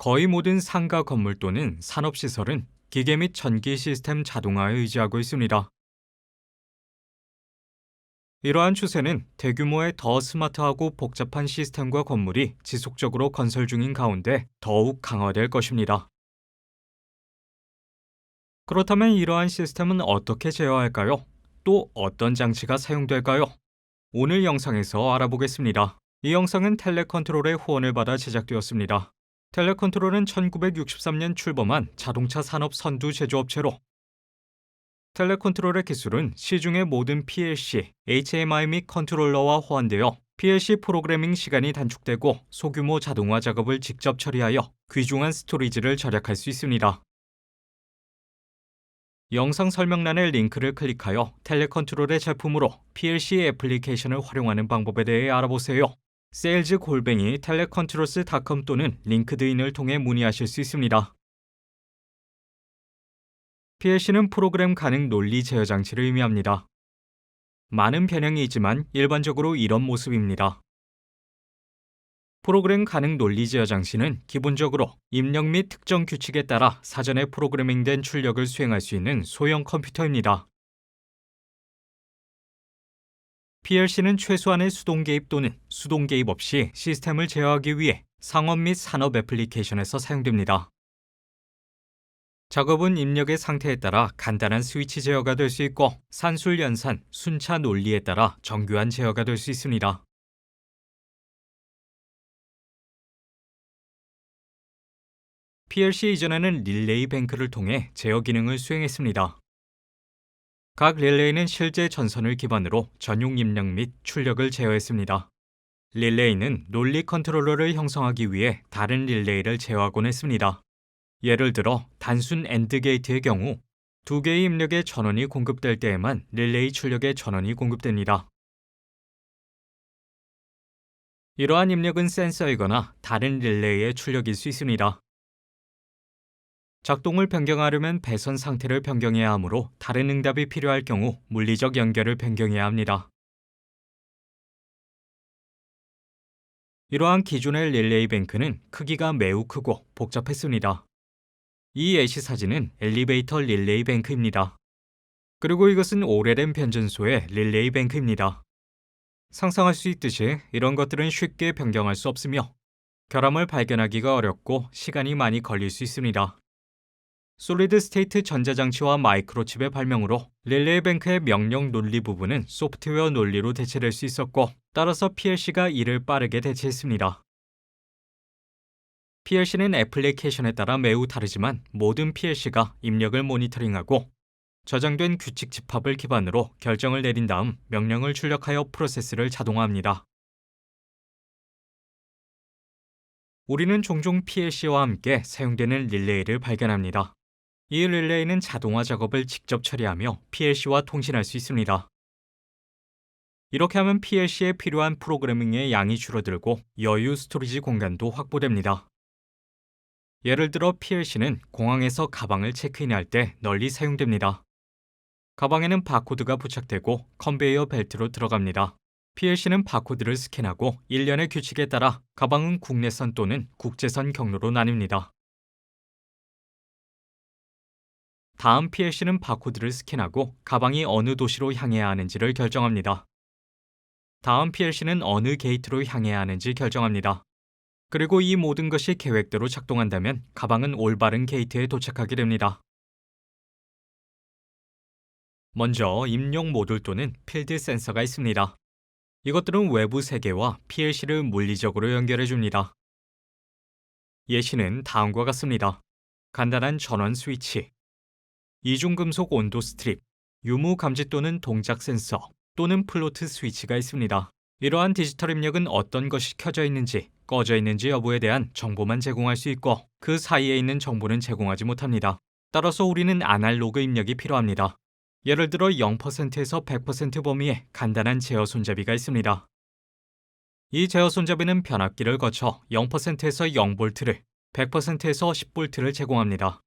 거의 모든 상가 건물 또는 산업시설은 기계 및 전기 시스템 자동화에 의지하고 있습니다. 이러한 추세는 대규모의 더 스마트하고 복잡한 시스템과 건물이 지속적으로 건설 중인 가운데 더욱 강화될 것입니다. 그렇다면 이러한 시스템은 어떻게 제어할까요? 또 어떤 장치가 사용될까요? 오늘 영상에서 알아보겠습니다. 이 영상은 텔레컨트롤의 후원을 받아 제작되었습니다. 텔레컨트롤은 1963년 출범한 자동차 산업 선두 제조업체로 텔레컨트롤의 기술은 시중의 모든 PLC, HMI 및 컨트롤러와 호환되어 PLC 프로그래밍 시간이 단축되고 소규모 자동화 작업을 직접 처리하여 귀중한 스토리지를 절약할 수 있습니다. 영상 설명란의 링크를 클릭하여 텔레컨트롤의 제품으로 PLC 애플리케이션을 활용하는 방법에 대해 알아보세요. 세일즈 골뱅이 텔레컨트롤스닷컴 또는 링크드인을 통해 문의하실 수 있습니다. PLC는 프로그램 가능 논리 제어 장치를 의미합니다. 많은 변형이 있지만 일반적으로 이런 모습입니다. 프로그램 가능 논리 제어 장치는 기본적으로 입력 및 특정 규칙에 따라 사전에 프로그래밍된 출력을 수행할 수 있는 소형 컴퓨터입니다. PLC는 최소한의 수동 개입 또는 수동 개입 없이 시스템을 제어하기 위해 상업 및 산업 애플리케이션에서 사용됩니다. 작업은 입력의 상태에 따라 간단한 스위치 제어가 될 수 있고 산술 연산, 순차 논리에 따라 정교한 제어가 될 수 있습니다. PLC 이전에는 릴레이 뱅크를 통해 제어 기능을 수행했습니다. 각 릴레이는 실제 전선을 기반으로 전용 입력 및 출력을 제어했습니다. 릴레이는 논리 컨트롤러를 형성하기 위해 다른 릴레이를 제어하곤 했습니다. 예를 들어 단순 엔드 게이트의 경우 두 개의 입력에 전원이 공급될 때에만 릴레이 출력에 전원이 공급됩니다. 이러한 입력은 센서이거나 다른 릴레이의 출력일 수 있습니다. 작동을 변경하려면 배선 상태를 변경해야 하므로 다른 응답이 필요할 경우 물리적 연결을 변경해야 합니다. 이러한 기존의 릴레이 뱅크는 크기가 매우 크고 복잡했습니다. 이 예시 사진은 엘리베이터 릴레이 뱅크입니다. 그리고 이것은 오래된 변전소의 릴레이 뱅크입니다. 상상할 수 있듯이 이런 것들은 쉽게 변경할 수 없으며 결함을 발견하기가 어렵고 시간이 많이 걸릴 수 있습니다. 솔리드 스테이트 전자장치와 마이크로칩의 발명으로 릴레이 뱅크의 명령 논리 부분은 소프트웨어 논리로 대체될 수 있었고 따라서 PLC가 이를 빠르게 대체했습니다. PLC는 애플리케이션에 따라 매우 다르지만 모든 PLC가 입력을 모니터링하고 저장된 규칙 집합을 기반으로 결정을 내린 다음 명령을 출력하여 프로세스를 자동화합니다. 우리는 종종 PLC와 함께 사용되는 릴레이를 발견합니다. 이 릴레이는 자동화 작업을 직접 처리하며 PLC와 통신할 수 있습니다. 이렇게 하면 PLC에 필요한 프로그래밍의 양이 줄어들고 여유 스토리지 공간도 확보됩니다. 예를 들어 PLC는 공항에서 가방을 체크인할 때 널리 사용됩니다. 가방에는 바코드가 부착되고 컨베이어 벨트로 들어갑니다. PLC는 바코드를 스캔하고 일련의 규칙에 따라 가방은 국내선 또는 국제선 경로로 나뉩니다. 다음 PLC는 바코드를 스캔하고 가방이 어느 도시로 향해야 하는지를 결정합니다. 다음 PLC는 어느 게이트로 향해야 하는지 결정합니다. 그리고 이 모든 것이 계획대로 작동한다면 가방은 올바른 게이트에 도착하게 됩니다. 먼저 입력 모듈 또는 필드 센서가 있습니다. 이것들은 외부 세계와 PLC를 물리적으로 연결해 줍니다. 예시는 다음과 같습니다. 간단한 전원 스위치, 이중금속 온도 스트립, 유무 감지 또는 동작 센서 또는 플로트 스위치가 있습니다. 이러한 디지털 입력은 어떤 것이 켜져 있는지 꺼져 있는지 여부에 대한 정보만 제공할 수 있고 그 사이에 있는 정보는 제공하지 못합니다. 따라서 우리는 아날로그 입력이 필요합니다. 예를 들어 0%에서 100% 범위의 간단한 제어 손잡이가 있습니다. 이 제어 손잡이는 변압기를 거쳐 0%에서 0볼트를, 100%에서 10볼트를 제공합니다.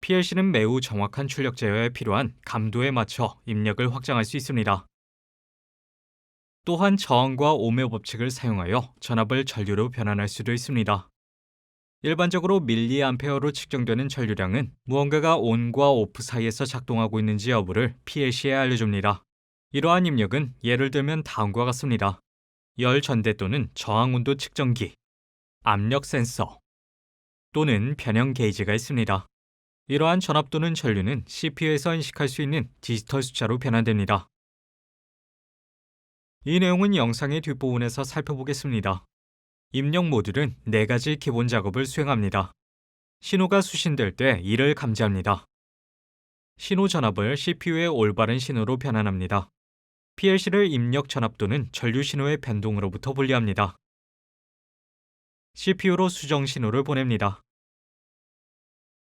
PLC는 매우 정확한 출력 제어에 필요한 감도에 맞춰 입력을 확장할 수 있습니다. 또한 저항과 오묘 법칙을 사용하여 전압을 전류로 변환할 수도 있습니다. 일반적으로 밀리암페어로 측정되는 전류량은 무언가가 온과 오프 사이에서 작동하고 있는지 여부를 PLC에 알려줍니다. 이러한 입력은 예를 들면 다음과 같습니다. 열 전대 또는 저항 온도 측정기, 압력 센서 또는 변형 게이지가 있습니다. 이러한 전압 또는 전류는 CPU에서 인식할 수 있는 디지털 숫자로 변환됩니다. 이 내용은 영상의 뒷부분에서 살펴보겠습니다. 입력 모듈은 네 가지 기본 작업을 수행합니다. 신호가 수신될 때 이를 감지합니다. 신호 전압을 CPU의 올바른 신호로 변환합니다. PLC를 입력 전압 또는 전류 신호의 변동으로부터 분리합니다. CPU로 수정 신호를 보냅니다.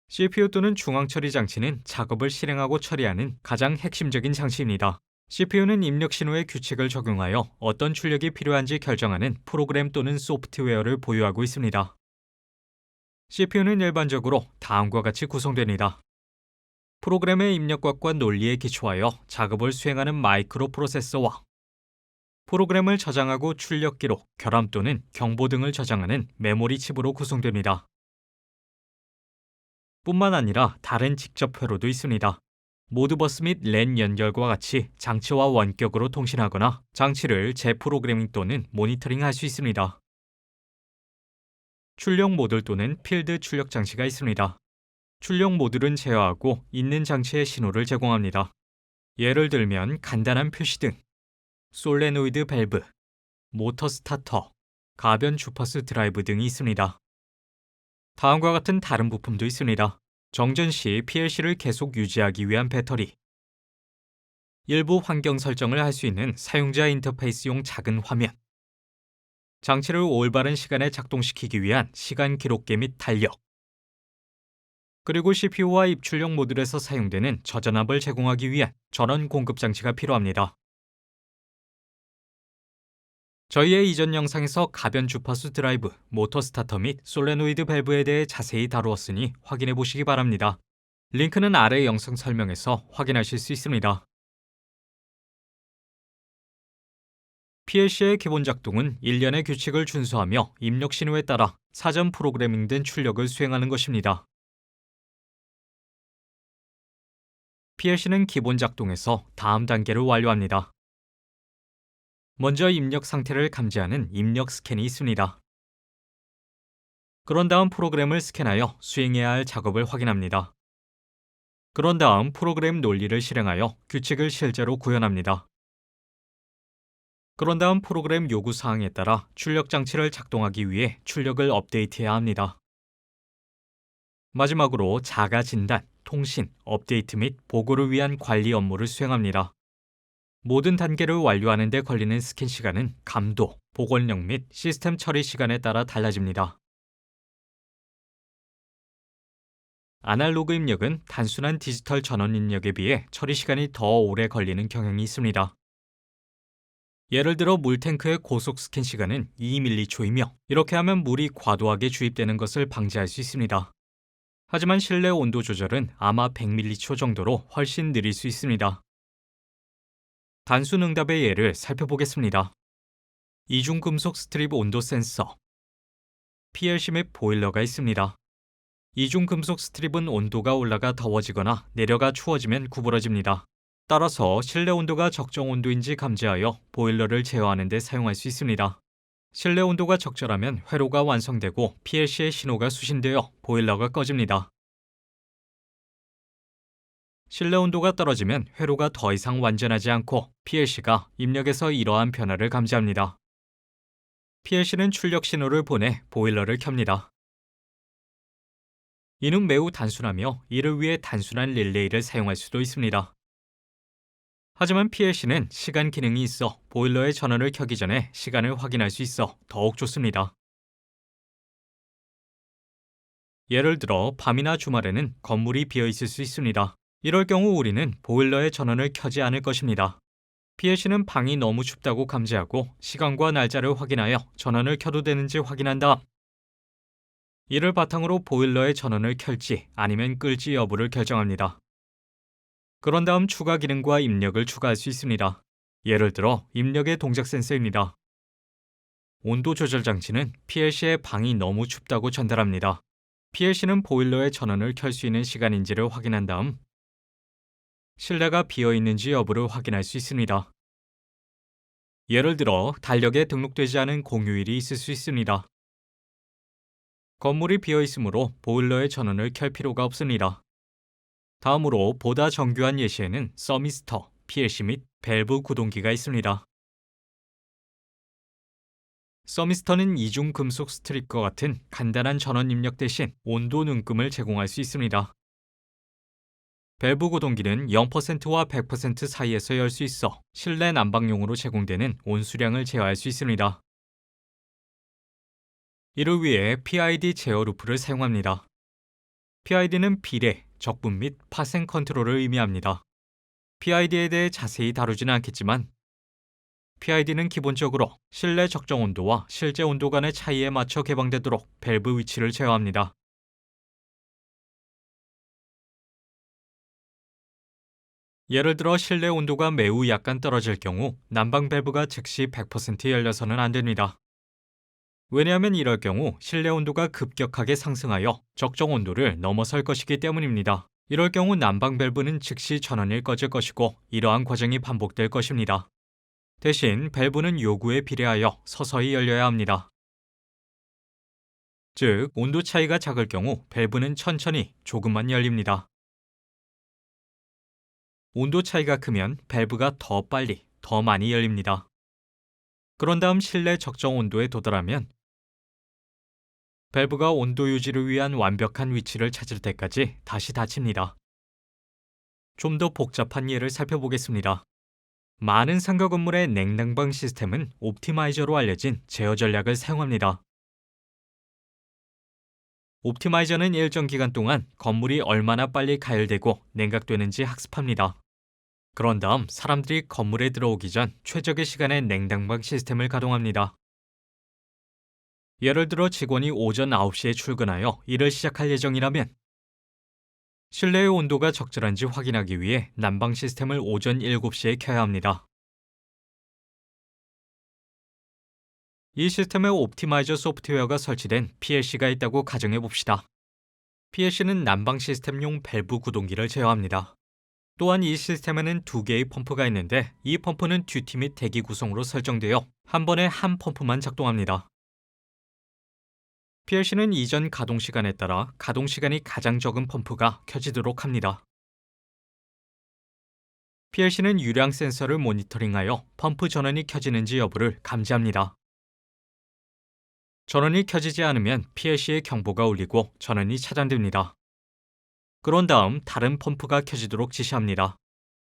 CPU 또는 중앙 처리 장치는 작업을 실행하고 처리하는 가장 핵심적인 장치입니다. CPU는 입력 신호의 규칙을 적용하여 어떤 출력이 필요한지 결정하는 프로그램 또는 소프트웨어를 보유하고 있습니다. CPU는 일반적으로 다음과 같이 구성됩니다. 프로그램의 입력각과 논리에 기초하여 작업을 수행하는 마이크로 프로세서와 프로그램을 저장하고 출력 기록, 결함 또는 경보 등을 저장하는 메모리 칩으로 구성됩니다. 뿐만 아니라 다른 직접 회로도 있습니다. 모드버스 및 랜 연결과 같이 장치와 원격으로 통신하거나 장치를 재프로그래밍 또는 모니터링 할 수 있습니다. 출력 모듈 또는 필드 출력 장치가 있습니다. 출력 모듈은 제어하고 있는 장치의 신호를 제공합니다. 예를 들면 간단한 표시등, 솔레노이드 밸브, 모터 스타터, 가변 주파수 드라이브 등이 있습니다. 다음과 같은 다른 부품도 있습니다. 정전 시 PLC를 계속 유지하기 위한 배터리, 일부 환경 설정을 할 수 있는 사용자 인터페이스용 작은 화면, 장치를 올바른 시간에 작동시키기 위한 시간 기록계 및 달력, 그리고 CPU와 입출력 모듈에서 사용되는 저전압을 제공하기 위한 전원 공급 장치가 필요합니다. 저희의 이전 영상에서 가변 주파수 드라이브, 모터 스타터 및 솔레노이드 밸브에 대해 자세히 다루었으니 확인해 보시기 바랍니다. 링크는 아래 영상 설명에서 확인하실 수 있습니다. PLC의 기본 작동은 일련의 규칙을 준수하며 입력 신호에 따라 사전 프로그래밍 된 출력을 수행하는 것입니다. PLC는 기본 작동에서 다음 단계를 완료합니다. 먼저 입력 상태를 감지하는 입력 스캔이 있습니다. 그런 다음 프로그램을 스캔하여 수행해야 할 작업을 확인합니다. 그런 다음 프로그램 논리를 실행하여 규칙을 실제로 구현합니다. 그런 다음 프로그램 요구 사항에 따라 출력 장치를 작동하기 위해 출력을 업데이트해야 합니다. 마지막으로 자가 진단, 통신, 업데이트 및 보고를 위한 관리 업무를 수행합니다. 모든 단계를 완료하는 데 걸리는 스캔 시간은 감도, 복원력 및 시스템 처리 시간에 따라 달라집니다. 아날로그 입력은 단순한 디지털 전원 입력에 비해 처리 시간이 더 오래 걸리는 경향이 있습니다. 예를 들어 물탱크의 고속 스캔 시간은 2mC이며 이렇게 하면 물이 과도하게 주입되는 것을 방지할 수 있습니다. 하지만 실내 온도 조절은 아마 100mC 정도로 훨씬 느릴 수 있습니다. 단순 응답의 예를 살펴보겠습니다. 이중금속 스트립 온도 센서 PLC 맵 보일러가 있습니다. 이중금속 스트립은 온도가 올라가 더워지거나 내려가 추워지면 구부러집니다. 따라서 실내 온도가 적정 온도인지 감지하여 보일러를 제어하는 데 사용할 수 있습니다. 실내 온도가 적절하면 회로가 완성되고 PLC의 신호가 수신되어 보일러가 꺼집니다. 실내 온도가 떨어지면 회로가 더 이상 완전하지 않고 PLC가 입력에서 이러한 변화를 감지합니다. PLC는 출력 신호를 보내 보일러를 켭니다. 이는 매우 단순하며 이를 위해 단순한 릴레이를 사용할 수도 있습니다. 하지만 PLC는 시간 기능이 있어 보일러의 전원을 켜기 전에 시간을 확인할 수 있어 더욱 좋습니다. 예를 들어 밤이나 주말에는 건물이 비어 있을 수 있습니다. 이럴 경우 우리는 보일러의 전원을 켜지 않을 것입니다. PLC는 방이 너무 춥다고 감지하고 시간과 날짜를 확인하여 전원을 켜도 되는지 확인한 다음 이를 바탕으로 보일러의 전원을 켤지 아니면 끌지 여부를 결정합니다. 그런 다음 추가 기능과 입력을 추가할 수 있습니다. 예를 들어 입력의 동작 센서입니다. 온도 조절 장치는 PLC의 방이 너무 춥다고 전달합니다. PLC는 보일러의 전원을 켤 수 있는 시간인지를 확인한 다음 실내가 비어 있는지 여부를 확인할 수 있습니다. 예를 들어 달력에 등록되지 않은 공휴일이 있을 수 있습니다. 건물이 비어 있으므로 보일러의 전원을 켤 필요가 없습니다. 다음으로 보다 정교한 예시에는 서미스터, PLC 및 밸브 구동기가 있습니다. 서미스터는 이중 금속 스트립과 같은 간단한 전원 입력 대신 온도 눈금을 제공할 수 있습니다. 밸브 구동기는 0%와 100% 사이에서 열 수 있어 실내 난방용으로 제공되는 온수량을 제어할 수 있습니다. 이를 위해 PID 제어 루프를 사용합니다. PID는 비례, 적분 및 파생 컨트롤을 의미합니다. PID에 대해 자세히 다루지는 않겠지만 PID는 기본적으로 실내 적정 온도와 실제 온도 간의 차이에 맞춰 개방되도록 밸브 위치를 제어합니다. 예를 들어 실내 온도가 매우 약간 떨어질 경우 난방 밸브가 즉시 100% 열려서는 안 됩니다. 왜냐하면 이럴 경우 실내 온도가 급격하게 상승하여 적정 온도를 넘어설 것이기 때문입니다. 이럴 경우 난방 밸브는 즉시 전원이 꺼질 것이고 이러한 과정이 반복될 것입니다. 대신 밸브는 요구에 비례하여 서서히 열려야 합니다. 즉, 온도 차이가 작을 경우 밸브는 천천히 조금만 열립니다. 온도 차이가 크면 밸브가 더 빨리, 더 많이 열립니다. 그런 다음 실내 적정 온도에 도달하면 밸브가 온도 유지를 위한 완벽한 위치를 찾을 때까지 다시 닫힙니다. 좀 더 복잡한 예를 살펴보겠습니다. 많은 상가 건물의 냉난방 시스템은 옵티마이저로 알려진 제어 전략을 사용합니다. 옵티마이저는 일정 기간 동안 건물이 얼마나 빨리 가열되고 냉각되는지 학습합니다. 그런 다음 사람들이 건물에 들어오기 전 최적의 시간에 냉난방 시스템을 가동합니다. 예를 들어 직원이 오전 9시에 출근하여 일을 시작할 예정이라면 실내의 온도가 적절한지 확인하기 위해 난방 시스템을 오전 7시에 켜야 합니다. 이 시스템에 옵티마이저 소프트웨어가 설치된 PLC가 있다고 가정해 봅시다. PLC는 난방 시스템용 밸브 구동기를 제어합니다. 또한 이 시스템에는 두 개의 펌프가 있는데 이 펌프는 듀티 및 대기 구성으로 설정되어 한 번에 한 펌프만 작동합니다. PLC는 이전 가동 시간에 따라 가동 시간이 가장 적은 펌프가 켜지도록 합니다. PLC는 유량 센서를 모니터링하여 펌프 전원이 켜지는지 여부를 감지합니다. 전원이 켜지지 않으면 PLC의 경보가 울리고 전원이 차단됩니다. 그런 다음 다른 펌프가 켜지도록 지시합니다.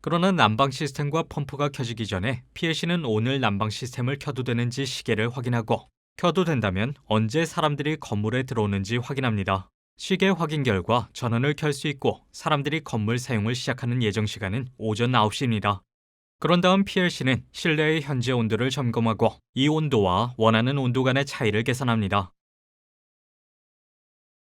그러나 난방 시스템과 펌프가 켜지기 전에 PLC는 오늘 난방 시스템을 켜도 되는지 시계를 확인하고 켜도 된다면 언제 사람들이 건물에 들어오는지 확인합니다. 시계 확인 결과 전원을 켤 수 있고 사람들이 건물 사용을 시작하는 예정 시간은 오전 9시입니다. 그런 다음 PLC는 실내의 현재 온도를 점검하고 이 온도와 원하는 온도 간의 차이를 계산합니다.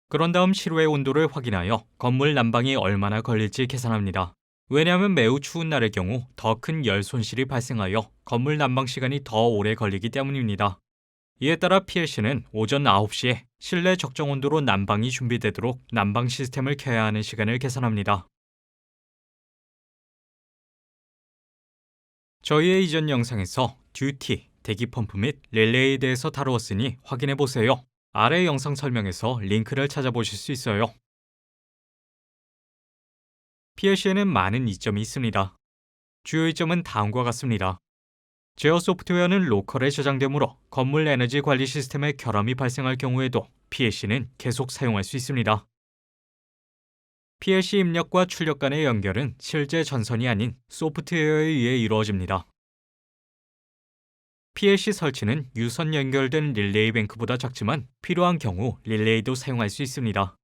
그런 다음 실외 온도를 확인하여 건물 난방이 얼마나 걸릴지 계산합니다. 왜냐하면 매우 추운 날의 경우 더 큰 열 손실이 발생하여 건물 난방 시간이 더 오래 걸리기 때문입니다. 이에 따라 PLC는 오전 9시에 실내 적정 온도로 난방이 준비되도록 난방 시스템을 켜야 하는 시간을 계산합니다. 저희의 이전 영상에서 듀티, 대기 펌프 및 릴레이에 대해서 다루었으니 확인해 보세요. 아래 영상 설명에서 링크를 찾아보실 수 있어요. PLC에는 많은 이점이 있습니다. 주요 이점은 다음과 같습니다. 제어 소프트웨어는 로컬에 저장되므로 건물 에너지 관리 시스템에 결함이 발생할 경우에도 PLC는 계속 사용할 수 있습니다. PLC 입력과 출력 간의 연결은 실제 전선이 아닌 소프트웨어에 의해 이루어집니다. PLC 설치는 유선 연결된 릴레이 뱅크보다 작지만 필요한 경우 릴레이도 사용할 수 있습니다.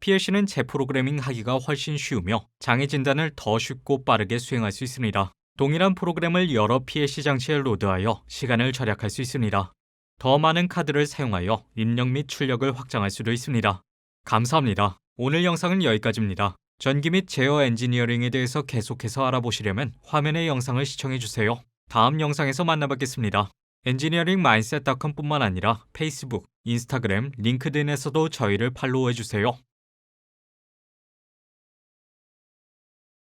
PLC는 재프로그래밍 하기가 훨씬 쉬우며 장애 진단을 더 쉽고 빠르게 수행할 수 있습니다. 동일한 프로그램을 여러 PLC 장치에 로드하여 시간을 절약할 수 있습니다. 더 많은 카드를 사용하여 입력 및 출력을 확장할 수도 있습니다. 감사합니다. 오늘 영상은 여기까지입니다. 전기 및 제어 엔지니어링에 대해서 계속해서 알아보시려면 화면의 영상을 시청해 주세요. 다음 영상에서 만나뵙겠습니다. 엔지니어링 마인셋닷컴뿐만 아니라 페이스북, 인스타그램, 링크드인에서도 저희를 팔로우해 주세요.